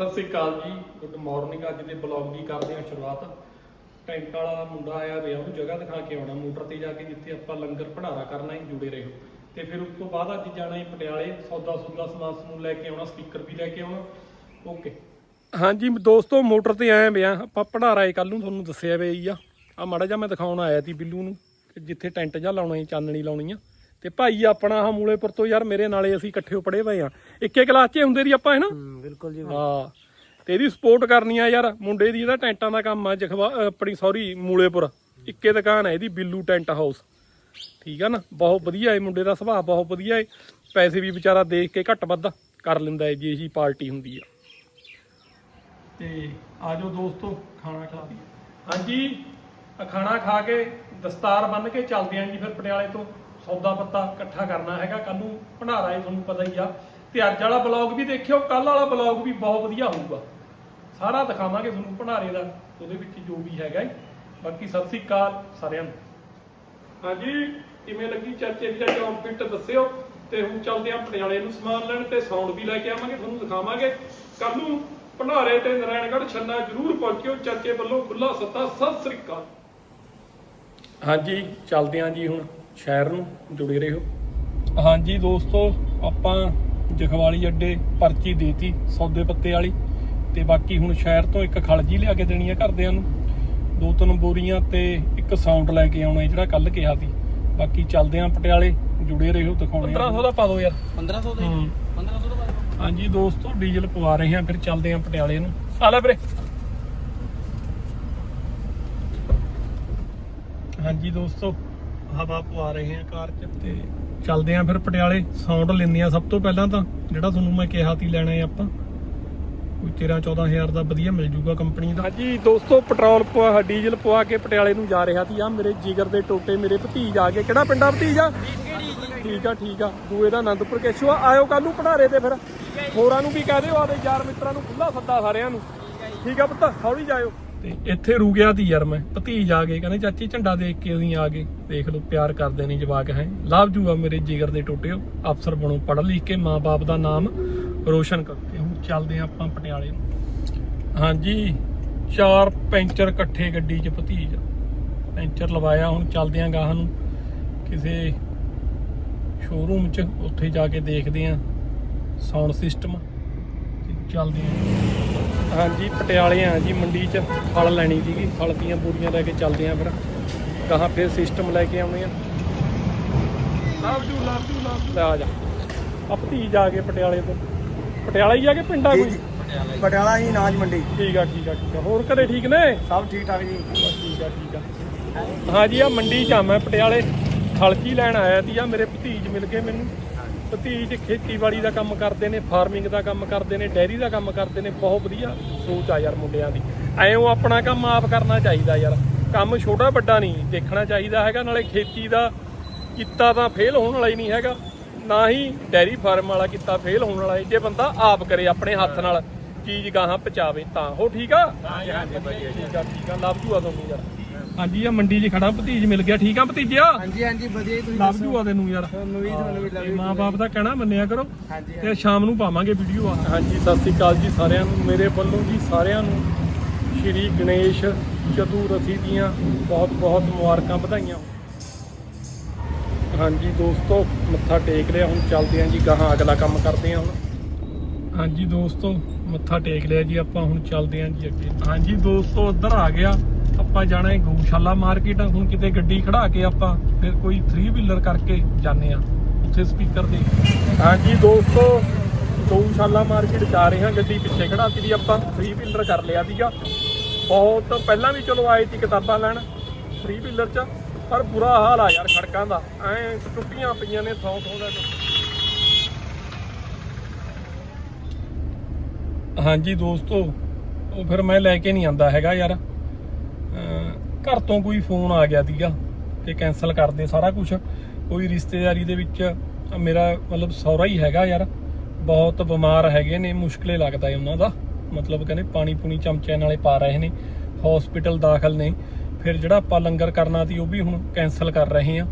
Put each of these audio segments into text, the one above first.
ਸਤਿ ਸ੍ਰੀ ਅਕਾਲ ਜੀ। Good morning ਅੱਜ ਦੇ ਬਲੌਗ ਦੀ ਕਰਦੇ ਹਾਂ ਸ਼ੁਰੂਆਤ। ਟੈਂਟ ਵਾਲਾ ਮੁੰਡਾ ਆਇਆ ਵੇ ਉਹਨੂੰ ਜਗ੍ਹਾ ਦਿਖਾ ਕੇ ਆਉਣਾ, ਮੋਟਰ ਤੇ ਜਾ ਕੇ, ਜਿੱਥੇ ਆਪਾਂ ਲੰਗਰ ਭੰਡਾਰਾ ਕਰਨਾ ਹੀ ਜੁੜੇ ਰਹੋ। ਤੇ ਫਿਰ ਉਸ ਤੋਂ ਬਾਅਦ ਅੱਜ ਜਾਣਾ ਹੀ ਪਟਿਆਲੇ, ਸੌਦਾ ਸੌਦਾ ਸਮਾਨ ਸਮੂਨ ਲੈ ਕੇ ਆਉਣਾ ਸਪੀਕਰ ਵੀ ਲੈ ਕੇ ਆਉਣਾ। ਓਕੇ ਹਾਂਜੀ, ਦੋਸਤੋ, ਮੋਟਰ ਤੇ ਆਏ ਪਿਆ ਆਪਾਂ ਭੰਡਾਰਾ ਏ ਕੱਲ ਨੂੰ ਤੁਹਾਨੂੰ ਦੱਸਿਆ ਵੇ ਹੀ ਆ। ਆ ਮਾੜਾ ਜਿਹਾ ਮੈਂ ਦਿਖਾਉਣ ਆਇਆ ਸੀ ਬਿੱਲੂ ਨੂੰ, ਜਿੱਥੇ ਟੈਂਟ ਜਾਂ ਲਾਉਣਾ ਹੈ, ਚਾਨਣੀ ਲਾਉਣੀ ਆ। ਤੇ ਭਾਈ ਆਪਣਾ ਆਹ ਮੂਲੇਪੁਰ ਤੋਂ ਯਾਰ ਮੇਰੇ ਨਾਲੇ ਅਸੀਂ ਇਕੱਠੇ ਪੜੇ ਪਏ ਆ। ਇੱਕੇ ਕਲਾਸ 'ਚ ਹੁੰਦੇ ਸੀ ਆਪਾਂ ਹੈ ਨਾ? ਬਿਲਕੁਲ ਜੀ ਹਾਂ। ਤੇ ਇਹਦੀ ਸਪੋਰਟ ਕਰਨੀ ਆ ਯਾਰ ਮੁੰਡੇ ਦੀ ਇਹਦਾ ਟੈਂਟਾਂ ਦਾ ਕੰਮ ਆ ਜਖਵਾ ਆਪਣੀ ਸੌਰੀ ਮੂਲੇਪੁਰ ਇੱਕੇ ਦੁਕਾਨ ਹੈ ਇਹਦੀ ਬਿੱਲੂ ਟੈਂਟ ਹਾਊਸ। ਠੀਕ ਆ ਨਾ? ਬਹੁਤ ਵਧੀਆ ਹੈ ਮੁੰਡੇ ਦਾ ਸੁਭਾਅ ਬਹੁਤ ਵਧੀਆ ਹੈ ਪੈਸੇ ਵੀ ਵਿਚਾਰਾ ਦੇਖ ਕੇ ਘੱਟ ਵੱਧ ਕਰ ਲੈਂਦਾ ਹੈ ਜੇ ਇਹੀ ਪਾਰਟੀ ਹੁੰਦੀ ਆ। ਤੇ ਆਜੋ ਦੋਸਤੋ ਖਾਣਾ ਖਾ ਲਈਏ। ਹਾਂਜੀ ਖਾਣਾ ਖਾ ਕੇ ਦਸਤਾਰ ਬੰਨ ਕੇ ਚੱਲਦੇ ਆਂ ਜੀ ਫਿਰ ਪਟਿਆਲੇ ਤੋਂ। ਸੌਦਾ ਪੱਤਾ ਇਕੱਠਾ ਕਰਨਾ ਹੈਗਾ ਕੱਲ ਨੂੰ ਭੰਡਾਰਾ ਹੈ ਤੁਹਾਨੂੰ ਪਤਾ ਹੀ ਆ। ਤੇ ਅੱਜ ਵਾਲਾ ਬਲੌਗ ਵੀ ਦੇਖਿਓ ਕੱਲ ਵਾਲਾ ਬਲੌਗ ਵੀ ਬਹੁਤ ਵਧੀਆ ਹੋਊਗਾ। ਸਾਰਾ ਦਿਖਾਵਾਂਗੇ ਤੁਹਾਨੂੰ ਭੰਡਾਰੇ ਦਾ ਉਹਦੇ ਵਿੱਚ ਜੋ ਵੀ ਹੈਗਾ। ਬਾਕੀ ਸਤਿ ਸ੍ਰੀ ਅਕਾਲ ਸਾਰਿਆਂ ਨੂੰ। ਹਾਂਜੀ ਕਿਵੇਂ ਲੱਗੀ ਚਾਚੇ ਦੀ ਦਾ ਫਿੱਟ ਦੱਸਿਓ ਤੇ ਹੁਣ ਚੱਲਦੇ ਆਂ ਪਟਿਆਲੇ ਨੂੰ ਸਮਾਨ ਲੈਣ ਤੇ ਸਾਊਂਡ ਵੀ ਲੈ ਕੇ ਆਵਾਂਗੇ ਤੁਹਾਨੂੰ ਦਿਖਾਵਾਂਗੇ। ਕੱਲ ਨੂੰ ਭੰਡਾਰੇ ਤੇ ਨਾਰਾਇਣਗੜ੍ਹ ਛੰਨਾ ਜ਼ਰੂਰ ਪਹੁੰਚਿਓ ਚਾਚੇ ਵੱਲੋਂ ਖੁੱਲਾ ਸੱਤਾ ਸਤਿ ਸ੍ਰੀ ਅਕਾਲ। ਹਾਂਜੀ ਚੱਲਦੇ ਆਂ ਜੀ ਹੁਣ। ਸ਼ਹਿਰ ਨੂੰ ਜੁੜੇ ਰਹੋ। ਹਾਂਜੀ ਦੋਸਤੋ ਆਪਾਂ ਜਖਵਾਲੀ ਅੱਡੇ ਪਰਚੀ ਦੇਤੀ ਸੌਦੇ ਪੱਤੇ ਵਾਲੀ ਤੇ ਬਾਕੀ ਹੁਣ ਸ਼ਹਿਰ ਤੋਂ ਇੱਕ ਖਲਜੀ ਲਿਆ ਕੇ ਦੇਣੀ ਆ ਘਰਦਿਆਂ ਨੂੰ। ਦੋ ਤਿੰਨ ਬੋਰੀਆਂ ਤੇ ਇੱਕ ਸਾਊਂਡ ਲੈ ਕੇ ਆਉਣਾ ਜਿਹੜਾ ਕੱਲ ਕਿਹਾ ਸੀ। ਬਾਕੀ ਚੱਲਦੇ ਆਂ ਪਟਿਆਲੇ ਜੁੜੇ ਰਹੋ ਦਿਖਾਉਣੇ 1500 ਦਾ ਪਾ ਦਿਓ ਯਾਰ। 1500 ਦੇ ਹੂੰ। 1500 ਦਾ ਹਾਂਜੀ ਦੋਸਤੋ ਡੀਜ਼ਲ ਪਵਾ ਰਹੇ ਹਾਂ ਫਿਰ ਚੱਲਦੇ ਹਾਂ ਪਟਿਆਲੇ ਨੂੰ। ਆ ਲੈ ਵੀਰੇ। ਹਾਂਜੀ ਦੋਸਤੋ ਹਵਾ ਪਵਾ ਰਹੇ ਹਾਂ ਕਾਰ 'ਚ ਤੇ ਚੱਲਦੇ ਹਾਂ ਫਿਰ ਪਟਿਆਲੇ। ਸਾਊਂਡ ਲੈਂਦੇ ਹਾਂ ਸਭ ਤੋਂ ਪਹਿਲਾਂ ਤਾਂ, ਜਿਹੜਾ ਤੁਹਾਨੂੰ ਮੈਂ ਕਿਹਾ ਸੀ ਲੈਣਾ ਹੈ ਆਪਾਂ। ਕੋਈ 13 14000 ਦਾ ਵਧੀਆ ਮਿਲ ਜੂਗਾ ਕੰਪਨੀ ਦਾ। ਹਾਂਜੀ, ਦੋਸਤੋ ਪੈਟਰੋਲ ਪਵਾ ਡੀਜ਼ਲ ਪਵਾ ਕੇ ਪਟਿਆਲੇ ਨੂੰ ਜਾ ਰਿਹਾ ਸੀ। ਆ ਮੇਰੇ ਜਿਗਰ ਦੇ ਟੋਟੇ ਮੇਰੇ ਭਤੀਜ ਆ ਗਏ। ਕਿਹੜਾ ਪਿੰਡਾ ਭਤੀਜ? ਆ ਠੀਕ ਆ ਠੀਕ ਆ। ਦੂਏ ਦਾ ਆਨੰਦਪੁਰ ਕੇਸ਼ੂਆ। ਆਇਓ ਕੱਲ ਨੂੰ ਭੰਡਾਰੇ ਤੇ ਫਿਰ। ਹੋਰਾਂ ਨੂੰ ਵੀ ਕਹਿ ਦਿਓ ਆਦੇ ਯਾਰ ਮਿੱਤਰਾਂ ਨੂੰ ਖੁੱਲਾ ਸੱਦਾ ਸਾਰਿਆਂ ਨੂੰ। ਠੀਕ ਆ ਪੁੱਤ, ਹੌਲੀ ਜਾਇਓ। ਤੇ ਇੱਥੇ ਰੂ ਗਿਆ ਤੀ ਯਾਰ ਮੈਂ, ਭਤੀਜ ਆ ਗਏ, ਕਹਿੰਦੇ ਚਾਚੀ ਝੰਡਾ ਦੇਖ ਕੇ ਅਸੀਂ ਆ ਗਏ। ਦੇਖ ਲਓ, ਪਿਆਰ ਕਰਦੇ ਨੇ ਜਵਾਕ ਹੈ। ਲਾਭ ਜੂਗਾ ਮੇਰੇ ਜਿਗਰ ਦੇ ਟੋਟਿਓ। ਅਫਸਰ ਬਣੋ, ਪੜ੍ਹ ਲਿਖ ਕੇ ਮਾਂ-ਬਾਪ ਦਾ ਨਾਮ ਰੋਸ਼ਨ ਕਰੋ। ਤੇ ਹੁਣ ਚੱਲਦੇ ਹਾਂ ਆਪਾਂ ਪਟਿਆਲੇ ਨੂੰ। ਹਾਂਜੀ, ਚਾਰ ਪੈਂਚਰ ਇਕੱਠੇ ਗੱਡੀ 'ਚ ਭਤੀਜ। ਪੈਂਚਰ ਲਵਾਇਆ, ਹੁਣ ਚੱਲਦੇ ਆਂ ਗਾਹਾਂ ਨੂੰ। ਕਿਸੇ ਸ਼ੋਰੂਮ 'ਚ, ਉੱਥੇ ਜਾ ਕੇ ਦੇਖਦੇ ਆਂ ਸਾਊਂਡ ਸਿਸਟਮ ਚੱਲਦੇ ਆਂ ਹਾਂਜੀ ਪਟਿਆਲੇ ਆਂ ਜੀ ਮੰਡੀ 'ਚ ਫਲ ਲੈਣੀ ਸੀਗੀ ਫਲ ਦੀਆਂ ਬੋਰੀਆਂ ਲੈ ਕੇ ਚੱਲਦੇ ਆਂ ਫਿਰ। ਗਾਹਾਂ ਫਿਰ ਸਿਸਟਮ ਲੈ ਕੇ ਆਉਣੇ ਆ। ਲਾਭ ਜੂ ਲਾਭ ਜੂ ਲਾਭ ਲੈ ਆ ਜਾ। ਆ ਭਤੀਜ ਆ ਕੇ ਪਟਿਆਲੇ ਤੋਂ। ਪਟਿਆਲਾ ਹੀ ਆ ਕੇ ਪਿੰਡਾ ਕੋਈ? ਪਟਿਆਲਾ ਹੀ ਨਾਜ ਮੰਡੀ। ਠੀਕ ਆ ਠੀਕ ਆ ਠੀਕ ਆ। ਹੋਰ ਘਰੇ ਠੀਕ ਨੇ? ਸਭ ਠੀਕ ਠਾਕ ਜੀ ਠੀਕ ਆ ਠੀਕ ਆ। ਹਾਂਜੀ ਆ ਮੰਡੀ ਚ ਆ ਮੈਂ ਪਟਿਆਲੇ। ਖਲਕੀ ਲੈਣ ਆਇਆ ਸੀ? ਆ ਮੇਰੇ ਭਤੀਜ ਮਿਲ ਗਏ ਮੈਨੂੰ। ਭਤੀਜ ਖੇਤੀਬਾੜੀ ਦਾ ਕੰਮ ਕਰਦੇ ਨੇ ਫਾਰਮਿੰਗ ਦਾ ਕੰਮ ਕਰਦੇ ਨੇ ਡੈਰੀ ਦਾ ਕੰਮ ਕਰਦੇ ਨੇ ਬਹੁਤ ਵਧੀਆ ਸੋਚ ਆ ਯਾਰ ਮੁੰਡਿਆਂ ਦੀ। ਐਂ ਆਪਣਾ ਕੰਮ ਆਪ ਕਰਨਾ ਚਾਹੀਦਾ ਯਾਰ। ਕੰਮ ਛੋਟਾ ਵੱਡਾ ਨਹੀਂ ਦੇਖਣਾ ਚਾਹੀਦਾ ਹੈਗਾ ਨਾਲੇ ਖੇਤੀ ਦਾ ਕੀਤਾ ਤਾਂ ਫੇਲ ਹੋਣ ਵਾਲਾ ਹੀ ਨਹੀਂ ਹੈਗਾ। ਨਾ ਹੀ ਡੈਰੀ ਫਾਰਮ ਵਾਲਾ ਕੀਤਾ ਫੇਲ ਹੋਣ ਵਾਲਾ ਹੈ ਜੇ ਬੰਦਾ ਆਪ ਕਰੇ ਆਪਣੇ ਹੱਥ ਨਾਲ ਚੀਜ਼ ਗਾਹਾਂ ਪਚਾਵੇ ਤਾਂ। ਹੋ ਠੀਕ ਆ? ਹਾਂਜੀ ਹਾਂਜੀ ਠੀਕ ਆ ਠੀਕ ਆ ਲੱਭ ਜੂਆ ਤੁਹਾਨੂੰ ਯਾਰ। ਹਾਂਜੀ ਆ ਮੰਡੀ 'ਚ ਖੜਾ ਭਤੀਜ ਮਿਲ ਗਿਆ। ਠੀਕ ਆ ਭਤੀਜਿਆ? ਹਾਂਜੀ ਹਾਂਜੀ ਵਧੀਆ ਜੀ, ਤੁਸੀਂ ਜੂਆ ਤੈਨੂੰ ਯਾਰ। ਤੁਹਾਨੂੰ ਵੀ ਤੁਹਾਨੂੰ ਵੀ ਲੱਗ ਮਾਂ-ਬਾਪ ਦਾ ਕਹਿਣਾ ਮੰਨਿਆ ਕਰੋ। ਹਾਂਜੀ ਤੇ ਸ਼ਾਮ ਨੂੰ ਪਾਵਾਂਗੇ ਵੀਡੀਓ ਆ। ਹਾਂਜੀ ਸਤਿ ਸ੍ਰੀ ਅਕਾਲ ਜੀ ਸਾਰਿਆਂ ਨੂੰ ਮੇਰੇ ਵੱਲੋਂ ਜੀ ਸਾਰਿਆਂ ਨੂੰ ਸ਼੍ਰੀ ਗਣੇਸ਼ ਚਤੁਰਥੀ ਦੀਆਂ ਬਹੁਤ ਬਹੁਤ ਮੁਬਾਰਕਾਂ ਵਧਾਈਆਂ। ਹਾਂਜੀ ਦੋਸਤੋ ਮੱਥਾ ਟੇਕ ਲਿਆ ਹੁਣ ਚੱਲਦੇ ਆਂ ਜੀ ਗਾਹਾਂ ਅਗਲਾ ਕੰਮ ਕਰਦੇ ਆਂ ਹੁਣ। ਹਾਂਜੀ ਦੋਸਤੋ ਮੱਥਾ ਟੇਕ ਲਿਆ ਜੀ ਆਪਾਂ ਹੁਣ ਚੱਲਦੇ ਆਂ ਜੀ ਅੱਗੇ। ਹਾਂਜੀ ਦੋਸਤੋ ਉੱਧਰ ਆ ਗਿਆ। ਆਪਾਂ ਜਾਣਾ ਹੈ ਗਊਸ਼ਾਲਾ ਮਾਰਕੀਟ ਹੁਣ ਕਿਤੇ ਗੱਡੀ ਖੜਾ ਕੇ ਆਪਾਂ ਫਿਰ ਕੋਈ 3 ਵੀਲਰ ਕਰਕੇ ਜਾਂਦੇ ਆਂ। ਉੱਥੇ ਸਪੀਕਰ ਦੇ ਹਾਂਜੀ ਦੋਸਤੋ, ਗਊਸ਼ਾਲਾ ਮਾਰਕੀਟ ਜਾ ਰਹੇ ਹਾਂ, ਗੱਡੀ ਪਿੱਛੇ ਖੜਾਤੀ ਦੀ ਆਪਾਂ 3 ਵੀਲਰ ਕਰ ਲਿਆ ਸੀਗਾ। ਬਹੁਤ ਪਹਿਲਾਂ ਵੀ ਚਲੋ ਆਏ ਸੀ ਕਿਤਾਬਾਂ ਲੈਣ 3 ਵੀਲਰ ਚ, ਪਰ ਬੁਰਾ ਹਾਲ ਆ ਯਾਰ ਸੜਕਾਂ ਦਾ। ਐ ਟੁੱਟੀਆਂ ਪਈਆਂ ਨੇ, ਥੋਂ ਥੋਂ ਦਾ। ਹਾਂਜੀ ਦੋਸਤੋ, ਉਹ ਫਿਰ ਮੈਂ ਲੈ ਕੇ ਨਹੀਂ ਆਂਦਾ ਹੈਗਾ ਯਾਰ। ਘਰ ਤੋਂ ਕੋਈ ਫੋਨ ਆ ਗਿਆ ਸੀਗਾ ਕਿ ਕੈਨਸਲ ਕਰ ਦੇ ਸਾਰਾ ਕੁਝ ਕੋਈ ਰਿਸ਼ਤੇਦਾਰੀ ਦੇ ਵਿੱਚ ਮੇਰਾ ਮਤਲਬ ਸਹੁਰਾ ਹੀ ਹੈਗਾ ਯਾਰ। ਬਹੁਤ ਬਿਮਾਰ ਹੈਗੇ ਨੇ, ਮੁਸ਼ਕਲੇ ਲੱਗਦਾ ਹੈ ਉਹਨਾਂ ਦਾ। ਮਤਲਬ ਕਹਿੰਦੇ ਪਾਣੀ ਪੂਣੀ ਚਮਚਿਆਂ ਨਾਲੇ ਪਾ ਰਹੇ ਨੇ ਹਸਪੀਟਲ ਦਾਖਲ ਨੇ। ਫਿਰ ਜਿਹੜਾ ਆਪਾਂ ਲੰਗਰ ਕਰਨਾ ਸੀ ਉਹ ਵੀ ਹੁਣ ਕੈਨਸਲ ਕਰ ਰਹੇ ਆ।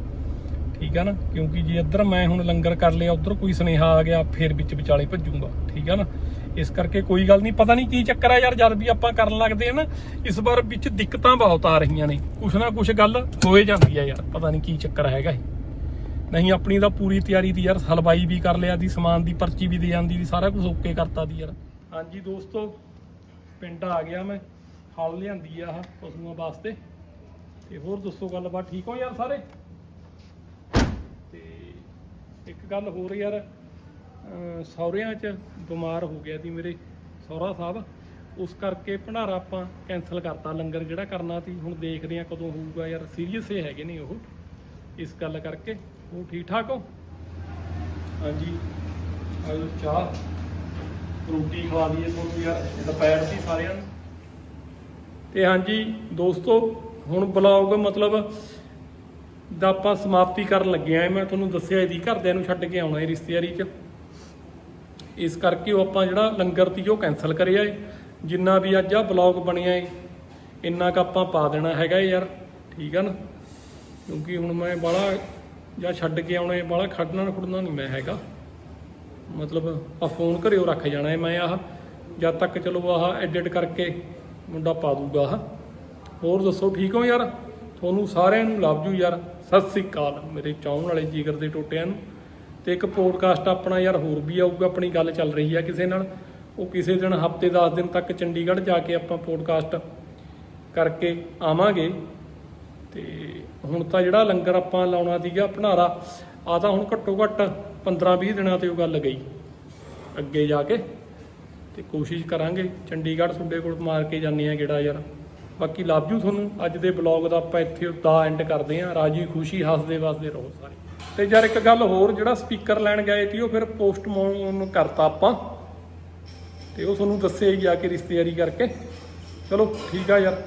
ਠੀਕ ਆ ਨਾ? ਕਿਉਂਕਿ ਜੇ ਇੱਧਰ ਮੈਂ ਹੁਣ ਲੰਗਰ ਕਰ ਲਿਆ, ਉੱਧਰ ਕੋਈ ਸੁਨੇਹਾ ਆ ਗਿਆ, ਫਿਰ ਵਿੱਚ ਵਿਚਾਲੇ ਭੱਜੂਗਾ, ਠੀਕ ਆ ਨਾ? ਇਸ ਕਰਕੇ ਕੋਈ ਗੱਲ ਨਹੀਂ, ਪਤਾ ਨਹੀਂ ਕੀ ਚੱਕਰ ਆ ਯਾਰ, ਜਦ ਵੀ ਆਪਾਂ ਕਰਨ ਲੱਗਦੇ ਆ ਨਾ, ਇਸ ਵਾਰ ਵਿੱਚ ਦਿੱਕਤਾਂ ਬਹੁਤ ਆ ਰਹੀਆਂ ਨੇ। ਕੁਛ ਨਾ ਕੁਛ ਗੱਲ ਹੋਏ ਜਾਂਦੀ ਆ ਯਾਰ, ਪਤਾ ਨਹੀਂ ਕੀ ਚੱਕਰ ਹੈਗਾ ਇਹ। ਨਹੀਂ, ਆਪਣੀ ਤਾਂ ਪੂਰੀ ਤਿਆਰੀ ਦੀ ਯਾਰ, ਹਲਵਾਈ ਵੀ ਕਰ ਲਿਆ ਦੀ, ਸਮਾਨ ਦੀ, ਪਰਚੀ ਵੀ ਦੇ ਜਾਂਦੀ ਦੀ, ਸਾਰਾ ਕੁਝ ਓਕੇ ਕਰਤਾ ਦੀ ਯਾਰ। ਹਾਂਜੀ ਦੋਸਤੋ, ਪਿੰਡ ਆ ਗਿਆ ਮੈਂ ਹਲ ਲਿਆਂਦੀ ਆ ਆਹ ਪਸ਼ੂਆਂ ਵਾਸਤੇ। ਤੇ ਹੋਰ ਦੱਸੋ ਗੱਲਬਾਤ, ਠੀਕ ਹੋ ਯਾਰ ਸਾਰੇ? ਤੇ ਇੱਕ ਗੱਲ ਹੋਰ ਯਾਰ ਅਹ ਸਹੁਰਿਆਂ 'ਚ ਬਿਮਾਰ ਹੋ ਗਿਆ ਸੀ ਮੇਰੇ ਸਹੁਰਾ ਸਾਹਿਬ। ਉਸ ਕਰਕੇ ਭੰਡਾਰਾ ਆਪਾਂ ਕੈਨਸਲ ਕਰਤਾ ਲੰਗਰ ਜਿਹੜਾ ਕਰਨਾ ਸੀ ਹੁਣ ਦੇਖਦੇ ਆ ਕਦੋਂ ਹੋਊਗਾ। ਯਾਰ ਸੀਰੀਅਸ ਹੀ ਹੈਗੇ ਨੇ ਉਹ। ਇਸ ਗੱਲ ਕਰਕੇ ਉਹ ਠੀਕ ਠਾਕ ਹੋ? ਹਾਂਜੀ। ਆਲੂ ਚਾਹ ਰੋਟੀ ਖਵਾ ਦਈਏ ਤੁਹਾਨੂੰ ਯਾਰ ਦੁਪਹਿਰ ਦੀ ਸਾਰਿਆਂ ਨੂੰ। ਤੇ ਹਾਂਜੀ ਦੋਸਤੋ ਹੁਣ ਬਲੌਗ ਮਤਲਬ ਦਾ ਆਪਾਂ ਸਮਾਪਤੀ ਕਰਨ ਲੱਗੇ ਆਂ। ਮੈਂ ਤੁਹਾਨੂੰ ਦੱਸਿਆ ਇਹਦੀ ਘਰਦਿਆਂ ਨੂੰ ਛੱਡ ਕੇ ਆਉਣਾ ਹੈ ਰਿਸ਼ਤੇਦਾਰੀ 'ਚ। ਇਸ ਕਰਕੇ ਉਹ ਆਪਾਂ ਜਿਹੜਾ ਲੰਗਰ ਤੀ ਉਹ ਕੈਨਸਲ ਕਰਿਆ ਏ। ਜਿੰਨਾ ਵੀ ਅੱਜ ਆ ਬਲੌਗ ਬਣਿਆ ਏ, ਇੰਨਾ ਕ ਆਪਾਂ ਪਾ ਦੇਣਾ ਹੈਗਾ ਏ ਯਾਰ। ਠੀਕ ਆ ਨਾ? ਕਿਉਂਕਿ ਹੁਣ ਮੈਂ ਬਾਹਲਾ ਜਾਂ ਛੱਡ ਕੇ ਆਉਣਾ ਏ, ਬਾਹਲਾ ਖੜਨਾ ਖੁੜਨਾ ਨਹੀਂ ਮੈਂ ਹੈਗਾ। ਮਤਲਬ ਆ ਫੋਨ ਘਰਿਓ ਰੱਖ ਜਾਣਾ ਏ ਮੈਂ ਆਹ। ਜਦ ਤੱਕ ਚਲੋ ਆਹ ਐਡਿਟ ਕਰਕੇ ਮੁੰਡਾ ਪਾ ਦੂਗਾ ਆਹ। ਹੋਰ ਦੱਸੋ, ਠੀਕ ਹੋ ਯਾਰ? ਤੁਹਾਨੂੰ ਸਾਰਿਆਂ ਨੂੰ ਲਵ ਯੂ ਯਾਰ। ਸਤਿ ਸ੍ਰੀ ਅਕਾਲ। ਮੇਰੇ ਚਾਹਣ ਵਾਲੇ ਜੀਗਰ ਦੇ ਟੋਟਿਆਂ ਨੂੰ। ਤੇ ਇੱਕ ਪੋਡਕਾਸਟ ਆਪਣਾ ਯਾਰ ਹੋਰ ਵੀ ਆਊਗਾ, ਆਪਣੀ ਗੱਲ ਚੱਲ ਰਹੀ ਆ ਕਿਸੇ ਨਾਲ। ਉਹ ਕਿਸੇ ਦਿਨ, ਹਫ਼ਤੇ 10 ਦਿਨ ਤੱਕ ਚੰਡੀਗੜ੍ਹ ਜਾ ਕੇ ਆਪਾਂ ਪੋਡਕਾਸਟ ਕਰਕੇ ਆਵਾਂਗੇ। ਤੇ ਹੁਣ ਤਾਂ ਜਿਹੜਾ ਲੰਗਰ ਆਪਾਂ ਲਾਉਣਾ ਸੀਗਾ ਭੰਡਾਰਾ ਆ ਤਾਂ ਹੁਣ ਘੱਟੋ ਘੱਟ 15-20 ਦਿਨਾਂ ਤੇ ਉਹ ਗੱਲ ਗਈ। ਅੱਗੇ ਜਾ ਕੇ। ਤੇ ਕੋਸ਼ਿਸ਼ ਕਰਾਂਗੇ ਚੰਡੀਗੜ੍ਹ ਤੁਹਾਡੇ ਕੋਲ ਮਾਰ ਕੇ ਜਾਂਦੇ ਆ ਗੇੜਾ ਯਾਰ। ਬਾਕੀ ਲਵ ਯੂ ਤੁਹਾਨੂੰ। ਅੱਜ ਦੇ ਬਲੌਗ ਦਾ ਆਪਾਂ ਇੱਥੇ ਦਾ ਐਂਡ ਕਰਦੇ ਆ ਰਾਜੀ ਖੁਸ਼ੀ, ਹੱਸਦੇ ਵਸਦੇ ਰਹੋ ਸਾਰੇ। ਤੇ ਯਾਰ ਇੱਕ ਗੱਲ ਹੋਰ, ਜਿਹੜਾ ਸਪੀਕਰ ਲੈਣ ਗਏ ਸੀ, ਉਹ ਫਿਰ ਪੋਸਟਮੋਨ ਕਰਤਾ ਆਪਾਂ। ਤੇ ਉਹ ਤੁਹਾਨੂੰ ਦੱਸਿਆ ਹੀ ਆ ਕੇ ਰਿਸ਼ਤੇਦਾਰੀ ਕਰਕੇ। ਚਲੋ ਠੀਕ ਆ ਯਾਰ।